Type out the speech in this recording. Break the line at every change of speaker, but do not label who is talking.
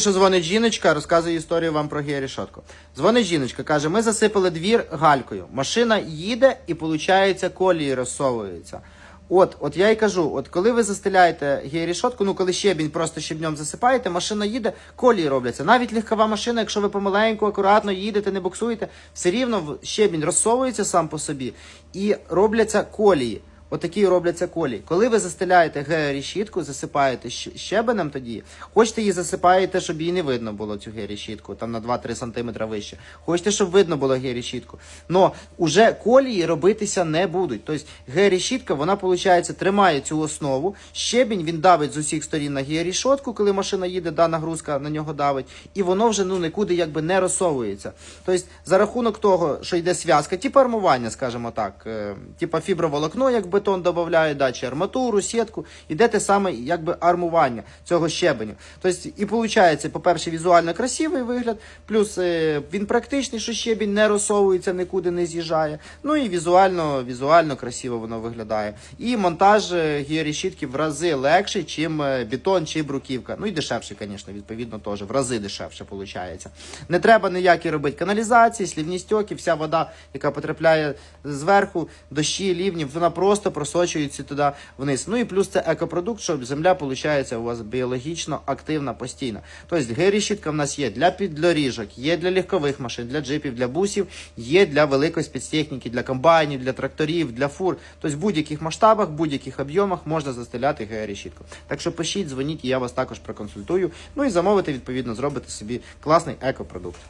Що дзвонить жіночка, розказує історію вам про георішотку. Дзвонить жіночка, каже: ми засипали двір галькою. Машина їде і, виходить, колії розсовуються. От, от я й кажу: от коли ви застеляєте георішотку, ну коли щебінь просто щебнем засипаєте, машина їде, колії робляться. Навіть легкова машина, якщо ви помаленьку, акуратно їдете, не буксуєте, все рівно щебінь розсовується сам по собі і робляться колії. Отакі робляться колії. Коли ви застеляєте георішітку, засипаєте щебенем тоді, хочете її засипаєте, щоб її не видно було, цю георішітку, там на 2-3 см вище. Хочете, щоб видно було георішітку. Но уже колії робитися не будуть. Тобто георішітка, вона, виходить, тримає цю основу, щебінь він давить з усіх сторін на георішотку, коли машина їде, да, нагрузка на нього давить, і воно вже ну, нікуди якби не розсовується. Тобто, за рахунок того, що йде зв'язка, типу армування, скажімо так, е, типу фіброволокно, як бетон додають, да, чи арматуру, сітку, іде те саме якби армування цього щебеню. Тобто, і виходить, по-перше, візуально красивий вигляд, плюс е, він практичний, що щебінь не розсовується, нікуди не з'їжджає. Ну і візуально, візуально красиво воно виглядає. І монтаж е, георішітки в рази легший, чим е, бетон чи бруківка. Ну і дешевше, звісно, відповідно, теж в рази дешевше виходить. Не треба ніякі робити каналізації, слівні стьоки, вся вода, яка потрапляє зверху, дощі, лівні, вона просто просочується туди вниз. Ну і плюс це екопродукт, щоб земля, виходить, у вас біологічно активна постійно. Тобто георішітка в нас є для піддоріжок, є для легкових машин, для джипів, для бусів, є для великої спецтехніки, для комбайнів, для тракторів, для фур. Тобто в будь-яких масштабах, будь-яких об'ємах можна застеляти георішітку. Так що пишіть, дзвоніть, і я вас також проконсультую. Ну і замовити, відповідно, зробити собі класний екопродукт.